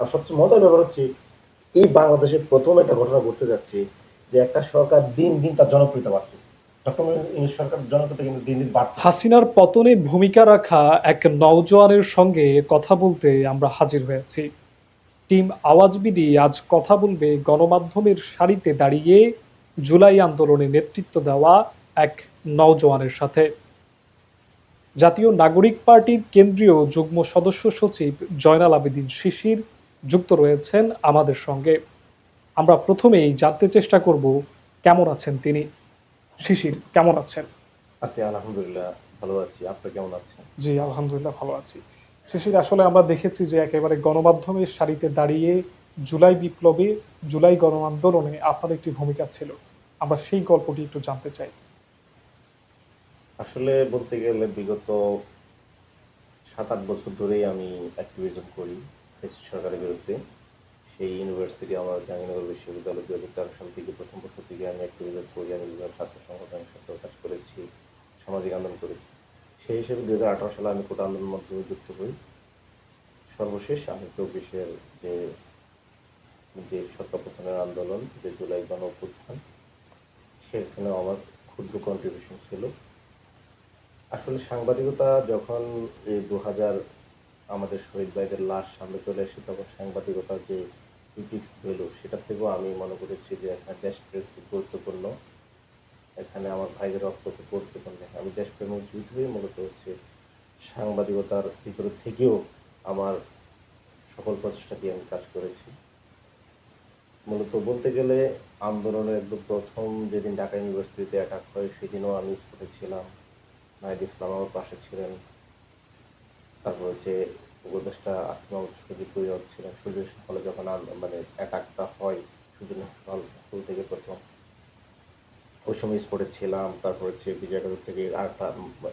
আর সবচেয়ে মজার ব্যাপার হচ্ছে, এই বাংলাদেশে প্রথম একটা ঘটনা ঘটতে যাচ্ছে যে একটা সরকার দিন দিন তার জনপ্রিয়তা বাড়তেছে। হাসিনার পতনে ভূমিকা রাখা এক নওজোয়ানের সঙ্গে কথা বলতে আমরা হাজির হয়েছি। টিম আওয়াজবিদি আজ কথা বলবে গণমাধ্যমের সারিতে দাঁড়িয়ে জুলাই আন্দোলনে নেতৃত্ব দেওয়া এক নওজোয়ানের সাথে। জাতীয় নাগরিক পার্টির কেন্দ্রীয় যুগ্ম সদস্য সচিব জয়নাল আবেদিন শিশির যুক্ত রয়েছেন আমাদের সঙ্গে। আমরা প্রথমেই জানতে চেষ্টা করব কেমন আছেন তিনি? শিশির কেমন আছেন? আছি আলহামদুলিল্লাহ ভালো আছি। আপনি কেমন আছেন? জি আলহামদুলিল্লাহ ভালো আছি। শিশির আসলে আমরা দেখেছি যে একেবারে গণমাধ্যমের সারিতে দাঁড়িয়ে জুলাই বিপ্লবে জুলাই গণ আন্দোলনে আপনার একটি ভূমিকা ছিল। আমরা সেই গল্পটি একটু জানতে চাই। আসলে বলতে গেলে বিগত সাত আট বছর ধরেই আমি অ্যাক্টিভিজম করি। ফেসিস সরকারের বিরুদ্ধে। সেই ইউনিভার্সিটি আমার জাহাঙ্গীরনগর বিশ্ববিদ্যালয় দু হাজার তেরো সাল থেকে প্রথম বছর থেকে আমি অ্যাক্টিভিজম করি। আমি বিভিন্ন ছাত্র সংগঠনের সাথে কাজ করেছি, সামাজিক আন্দোলন করেছি। সেই হিসেবে দু হাজার আঠারো সালে আমি কোটা আন্দোলনের মাধ্যমে যুক্ত হই। সর্বশেষ আমি চব্বিশের যে যে সরকার পতনের আন্দোলন, যে জুলাই গণ অভ্যুত্থান সেখানে আমার ক্ষুদ্র কন্ট্রিবিউশন ছিল। আসলে সাংবাদিকতা যখন এই দু হাজার আমাদের শহীদ ভাইদের লাশ সামনে চলে আসে তখন সাংবাদিকতার যে ইথিক্স ভ্যালু সেটা থেকেও আমি মনে করেছি যে এখানে দেশপ্রেম খুব গুরুত্বপূর্ণ। এখানে আমার ভাইদের রক্ত খুব গুরুত্বপূর্ণ। আমি দেশপ্রেম ও যুদ্ধই মূলত হচ্ছে সাংবাদিকতার ভিতরে থেকেও আমার সকল প্রচেষ্টা দিয়ে আমি কাজ করেছি। মূলত বলতে গেলে আন্দোলনের একদম প্রথম যেদিন ঢাকা ইউনিভার্সিটিতে অ্যাটাক হয়, সেদিনও আমি স্পটে ছিলাম। নাহিদ ইসলাম আমার পাশে ছিলেন। তারপর হচ্ছে উপদেষ্টা আসমা সুজিত কুইয়ত ছিলেন সূর্য হলে যখন মানে অ্যাটাকটা হয় সূর্য হল হল থেকে প্রথম। ওই সময় স্পটে ছিলাম, তারপর হচ্ছে বিজয়নগর থেকে আরেকটা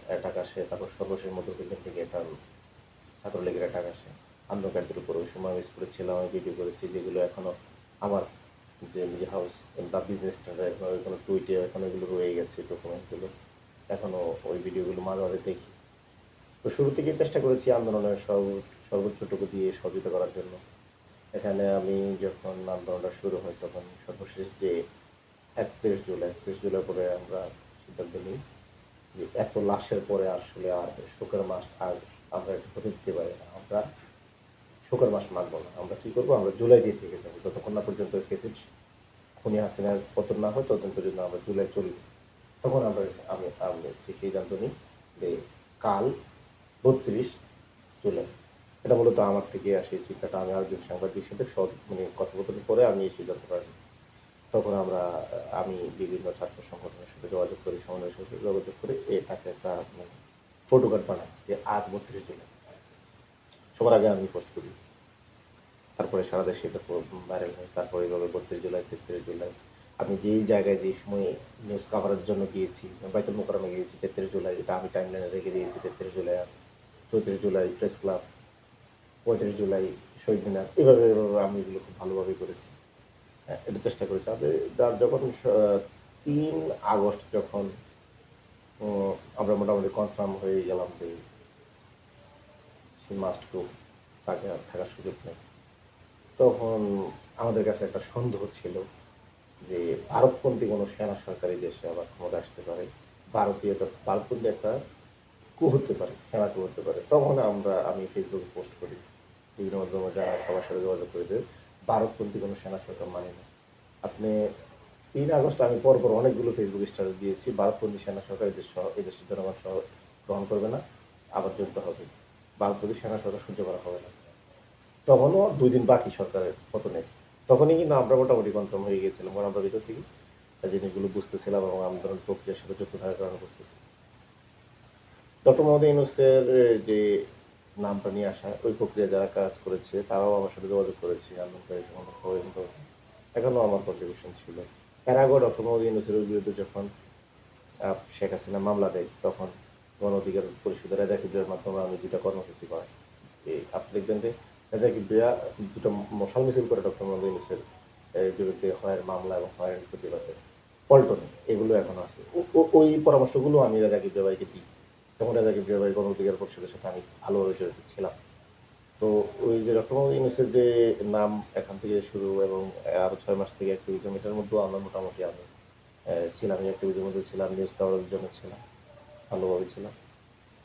অ্যাটাক আসে, তারপর সর্বশেষ মধ্যবিজ্ঞান থেকে একটা ছাত্রলীগের অ্যাটাক আসে। আন্দোলনকারীদের উপর ওই সময় আমি স্পটে ছিলাম, আমি ভিডিও করেছি যেগুলো এখনও আমার যে মিডিয়া হাউস দ্য বিজনেসটা এখনও টুইটে এখনও এগুলো রয়ে গেছে ডকুমেন্টগুলো এখনও ওই ভিডিওগুলো মাঝে মাঝে দেখি। তো শুরু থেকেই চেষ্টা করেছি আন্দোলনের সর্ব- সর্বোচ্চটুকু দিয়ে সহযোগিতা করার জন্য। এখানে আমি যখন আন্দোলনটা শুরু হয় তখন সর্বশেষ যে একত্রিশ জুলাই একত্রিশ জুলাই পরে আমরা সিদ্ধান্ত নিই যে এত লাশের পরে আসলে আর শোকের মাস আর আমরা হতে দিতে পারি না। আমরা শোকের মাস মানবো না। আমরা কি করব? আমরা জুলাই দিয়ে থেকে যাব। যতক্ষণ না পর্যন্ত কেসির খুনি হাসিনার পতন না হয় ততক্ষণ পর্যন্ত আমরা জুলাই চলি তখন আমরা আমি আমি সিদ্ধান্ত নিই যে কাল বত্রিশ জুলাই। এটা মূলত আমার থেকে আসে চিন্তাটা। আমি আরেকজন সাংবাদিকের সাথে সব মানে কথোপকথন করে আমি এই সিদ্ধান্তটা নিই তখন আমরা, আমি বিভিন্ন ছাত্র সংগঠনের সাথে যোগাযোগ করি, সমন্বয়ের সাথে যোগাযোগ করে এটাকে একটা মানে ফটোকার্ড বানাই যে আজ বত্রিশ জুলাই। সবার আগে আমি পোস্ট করি। তারপরে সারা দেশে এটা ভাইরাল হয়। তারপরে এইভাবে বত্রিশ জুলাই, তেত্রিশ জুলাই। আমি যেই জায়গায় যে সময়ে নিউজ কাভারের জন্য গিয়েছি, বাইতুল মোকারমে গিয়েছি, তেত্রিশ জুলাই এটা আমি টাইম লাইনে রেখে দিয়েছি, তেত্রিশ জুলাই আজ। চৌত্রিশ জুলাই প্রেস ক্লাব পঁয়ত্রিশ জুলাই শহীদ মিনার এভাবে এভাবে আমি এগুলো খুব ভালোভাবেই করেছি। হ্যাঁ, এটা চেষ্টা করেছি। যার যখন তিন আগস্ট যখন আমরা মোটামুটি কনফার্ম হয়ে গেলাম যে সে মাস্ট গো তাকে আর থাকার সুযোগ নেই। তখন আমাদের কাছে একটা সন্দেহ ছিল যে ভারতপন্থী কোনো সেনা সরকারি দেশে আবার ক্ষমতা আসতে পারে। ভারতীয় ভারতপন্থী একটা কু হতে পারে কু হতে পারে, তখন আমরা, আমি ফেসবুকে পোস্ট করি। বিভিন্ন মাধ্যমে যারা সবার সাথে যোগাযোগ করে যে, ভারতপন্থী কোনো সেনা সরকার মানে না। আপনি তিন আগস্ট আমি পরপর অনেকগুলো ফেসবুক স্ট্যাটাস দিয়েছি, ভারতপন্থী সেনা সরকার এই দেশ সহ এই দেশের জনগণ সহ গ্রহণ করবে না, আবার যুদ্ধ হবে। ভারতপন্থী সেনা সরকার সহ্য করা হবে না। তখনও দুই দিন বাকি সরকারের পতনের তখনই কিন্তু আমরা মোটামুটি কনফার্ম হয়ে গিয়েছিলাম কারণ আমরা ভিতর থেকে। জিনিসগুলো বুঝতেছিলাম এবং আন্দোলন প্রক্রিয়ার সাথে যুক্ত থাকার কারণে বুঝতেছিলাম। ডক্টর মোহাম্মদ ইউনুসের যে নামটা নিয়ে আসা, ওই প্রক্রিয়া যারা কাজ করেছে, তারাও আমার সাথে যোগাযোগ করেছে আন্দোলনকারী সংগঠন এখনও আমার কন্ট্রিবিউশন ছিল। এর আগেও ডক্টর মোহাম্মদ ইউনুসের বিরুদ্ধে যখন শেখ হাসিনা মামলা দেয়, তখন গণ অধিকার পরিষদের রেজা কিবরিয়ার মাধ্যমে আমি দুটা কর্মসূচি করাই এই আপনি দেখবেন যে রেজা কিবরিয়া দুটো মশাল মিছিল করে ডক্টর মোহাম্মদ ইউনুসের বিরুদ্ধে হয়ের মামলা এবং হয়ের প্রতিবাদে পল্টনে, এগুলো এখন আছে। ওই পরামর্শগুলো আমি রেজা কিবরিয়া ভাইকে দিই। তখন রেজা কিবরিয়া ভাই গণ অধিকার পরিষদের সাথে আমি ভালোভাবে জড়িত ছিলাম। তো ওই যে ডক্টর মোহাম্মদ যে নাম এখান থেকে শুরু এবং আরও ছয় মাস থেকে অ্যাক্টিভিজম এটার মধ্যেও আমরা মোটামুটি আমি ছিলাম অ্যাক্টিভিজমের মধ্যে ছিলাম নিউজ কাভারের জন্য ছিলাম, ভালোভাবে ছিলাম।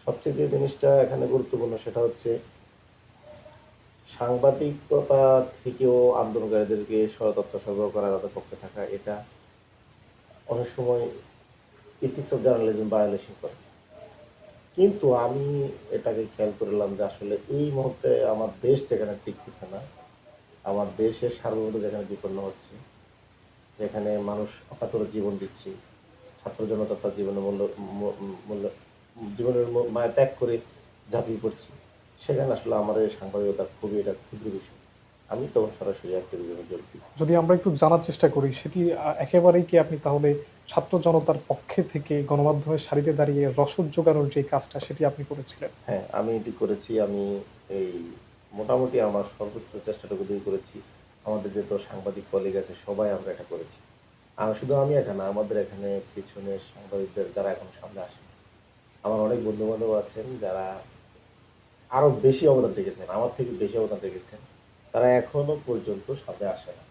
সবচেয়ে যে জিনিসটা এখানে গুরুত্বপূর্ণ সেটা হচ্ছে সাংবাদিকতা থেকেও আন্দোলনকারীদেরকে সতত্ব সরবরাহ করা তাদের পক্ষে থাকা এটা অনেক সময় ইথিক্স অফ জার্নালিজম ভায়োলেশন করে। কিন্তু আমি এটাকে খেয়াল করলাম যে আসলে এই মুহূর্তে আমার দেশ যেখানে টিকতেছে না, আমার দেশের সার্বভৌমত্ব যেখানে বিপন্ন হচ্ছে, যেখানে মানুষ অকাতর জীবন দিচ্ছে, ছাত্র জনতা তার জীবনের মূল্য মূল্য, জীবনের মায়া ত্যাগ করে ঝাঁপিয়ে পড়ছি, সেখানে আসলে আমার এই সাংবাদিকতা খুবই, এটা ক্ষুদ্র বিষয়। আমি তখন সরাসরি অ্যাক্টিভিজমে দিই। যদি আমরা একটু জানার চেষ্টা করি সেটি একেবারেই কি আপনি তাহলে ছাত্র জনতার পক্ষে থেকে গণমাধ্যমের সারিতে দাঁড়িয়ে রসদ জোগানোর যে কাজটা সেটি আপনি করেছিলেন? হ্যাঁ আমি এটি করেছি। আমি এই মোটামুটি আমার সর্বোচ্চ চেষ্টাটুকু দিয়ে করেছি। আমাদের যে তো সাংবাদিক কলিগ আছে সবাই আমরা এটা করেছি। আর শুধু আমি এটা না আমাদের এখানে পিছনে সাংবাদিকদের যারা এখন সামনে আসে আমার অনেক বন্ধু বান্ধব আছেন যারা আরও বেশি অবদান রেখেছেন আমার থেকে বেশি অবদান রেখেছেন। তারা এখনও পর্যন্ত সামনে আসে না।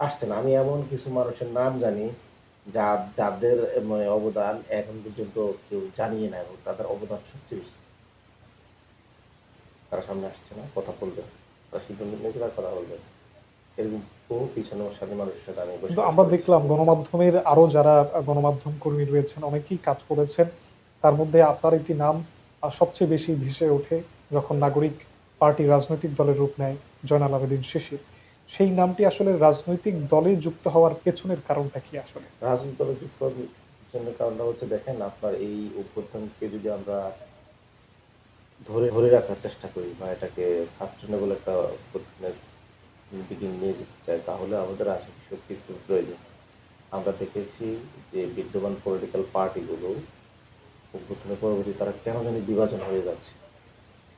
আসছে না। আমি এমন কিছু মানুষের নাম জানি যা যাদের মানে অবদান এখন পর্যন্ত কেউ জানিয়ে না এবং তাদের অবদান সবচেয়ে বেশি। তারা সামনে আসছে না। কথা বলবে তারা সিদ্ধান্ত নিজেরা কথা বলবে? এরকম বহু পিছনে ওর সাথে মানুষের সাথে আমি আমরা দেখলাম গণমাধ্যমের আরও যারা গণমাধ্যম কর্মী রয়েছেন অনেকেই কাজ করেছেন। তার মধ্যে আপনার একটি নাম সবচেয়ে বেশি ভেসে ওঠে যখন নাগরিক পার্টি রাজনৈতিক দলের রূপ নেয়। জয়নাল আবেদিন শিশির, সেই নামটি আসলে রাজনৈতিক দলে যুক্ত হওয়ার পেছনের কারণটা কি আসলে? রাজনৈতিক দলে যুক্ত হওয়ার জন্য কারণটা হচ্ছে দেখেন, আপনার এই অভ্যুত্থানকে যদি আমরা ধরে ধরে রাখার চেষ্টা করি বা এটাকে সাস্টেনেবল একটা অভ্যুত্থানের দিকে নিয়ে যেতে চাই, তাহলে আমাদের আশেপাশে শক্তির খুব প্রয়োজন। আমরা দেখেছি যে বিদ্যমান পলিটিক্যাল পার্টিগুলো অভ্যুত্থানের পরবর্তী তারা কেন জানি বিভাজন হয়ে যাচ্ছে।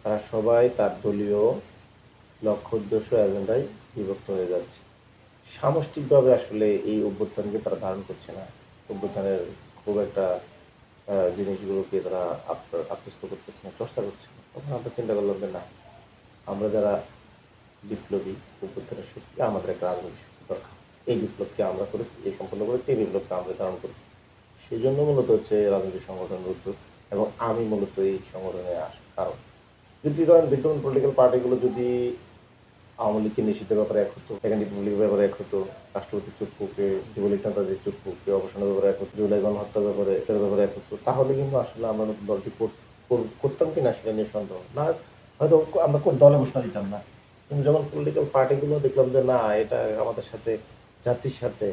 তারা সবাই তার দলীয় লক্ষ্য উদ্দেশ্য এজেন্ডায় বিভক্ত হয়ে যাচ্ছে। সামষ্টিকভাবে আসলে এই অভ্যুত্থানকে তারা ধারণ করছে না। অভ্যুত্থানের খুব একটা জিনিসগুলোকে তারা আত্ম- আত্মস্থ করতেছে না, চর্চা করছে না। তখন আমরা চিন্তা করলাম যে না, আমরা যারা বিপ্লবী, অভ্যুত্থানের শক্তি, আমাদের একটা রাজনৈতিক শক্তি দরকার। এই বিপ্লবকে আমরা করেছি, এই সম্পন্ন করেছি, এই বিপ্লবকে আমরা ধারণ করি। সেই জন্য মূলত হচ্ছে রাজনৈতিক সংগঠনের উদ্যোগ এবং আমি মূলত এই সংগঠনে আসার কারণ। যদি ধরেন বিদ্যমান পলিটিক্যাল পার্টিগুলো যদি আওয়ামী লীগকে নিষিদ্ধের ব্যাপারে এক হতো সেকেন্ড রিপাবলিকের ব্যাপারে এক হতো, রাষ্ট্রপতি চুপ্পুকে যুবলীগ নেতাদের চুপ্পুকে অবসানের ব্যাপারে এক হতো, জুলাই গণহত্যার ব্যাপারে এটার ব্যাপারে এক হতো। তাহলে কিন্তু আসলে আমরা নতুন দলটি কর- কর- করতাম কিনা সেটা নিয়ে সন্দেহ। না, হয়তো আমরা কোন দলে ঘোষণা দিতাম না। কিন্তু যখন পলিটিক্যাল পার্টিগুলো দেখলাম যে না, এটা আমাদের সাথে, জাতির সাথে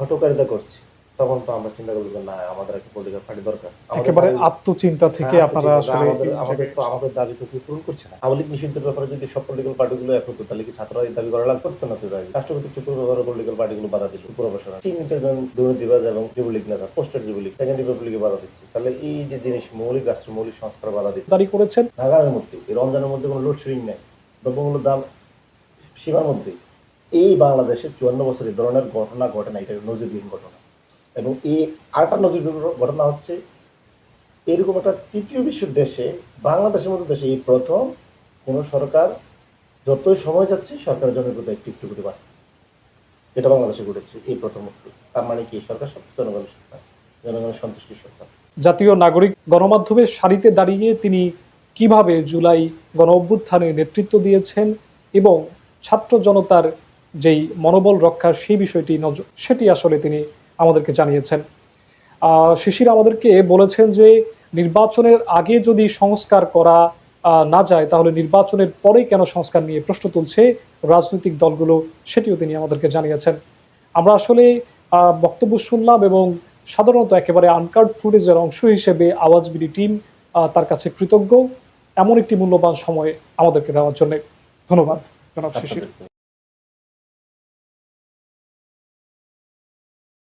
হটকারিতা করছে তখন তো আমরা চিন্তা করব না আমাদের একটা পলিটিক্যাল পার্টি দরকার। একেবারে আত্মচিন্তা থেকে হ্যাঁ, আপনারা আসলে আমাদের তো আমাদের দাবি তো পূরণ করছে না। আওয়ামী লীগ নিষিদ্ধের ব্যাপারে যদি সব পলিটিক্যাল পার্টিগুলো এক হতো তাহলে কি ছাত্ররা এই দাবি করা লাগতো করতো না তো দাবি। রাষ্ট্রপতি চুপুর ব্যাপারে পলিটিক্যাল পার্টিগুলো বাধা দিল উপর অবসর চিহ্নিত একজন দুর্নীতিবাজ এবং যুবলীগ নেতা পোস্টের যুবলীগ সেকেন্ড রিপাবলিকে বাধা দিচ্ছে। তাহলে এই যে জিনিস মৌলিক রাষ্ট্র মৌলিক সংস্কার বাধা দিচ্ছে। দাঁড়ি করেছেন? নাগালের মধ্যে এই রমজানের মধ্যে কোনো লোডশেডিং নেই। দ্রব্যমূল্যের দাম সীমার মধ্যে এই বাংলাদেশে চুয়ান্ন বছর এই ধরনের ঘটনা ঘটে না এটা নজিরবিহীন ঘটনা। এবং এই আরেকটা নজিরবিহীন ঘটনা হচ্ছে, এরকম একটা তৃতীয় বিশ্বের দেশে, বাংলাদেশের মতো দেশে এই প্রথম কোন সরকার যতই সময় যাচ্ছে, সরকারের প্রতি একটু একটু করে বাড়ছে। এটা বাংলাদেশে ঘটেছে, এই প্রথম তার মানে কি সরকার সব জনগণের সরকার, জনগণের সন্তুষ্টির সরকার। জাতীয় নাগরিক গণমাধ্যমের সারিতে দাঁড়িয়ে তিনি কীভাবে জুলাই গণ অভ্যুত্থানে নেতৃত্ব দিয়েছেন এবং ছাত্র জনতার যেই মনোবল রক্ষার সেই বিষয়টি নজর সেটি আসলে তিনি আমাদেরকে জানিয়েছেন। শিশির আমাদেরকে বলেছেন যে, নির্বাচনের আগে যদি সংস্কার করা না যায়, তাহলে নির্বাচনের পরে কেন সংস্কার নিয়ে প্রশ্ন তুলছে রাজনৈতিক দলগুলো, সেটিও তিনি আমাদেরকে জানিয়েছেন। আমরা আসলে বক্তব্য শুনলাম এবং সাধারণত একেবারে আনকার্ড ফুটেজের অংশ হিসেবে আওয়াজ বিডি টিম তার কাছে কৃতজ্ঞ। এমন একটি মূল্যবান সময় আমাদেরকে দেওয়ার জন্য। ধন্যবাদ, জনাব শিশির।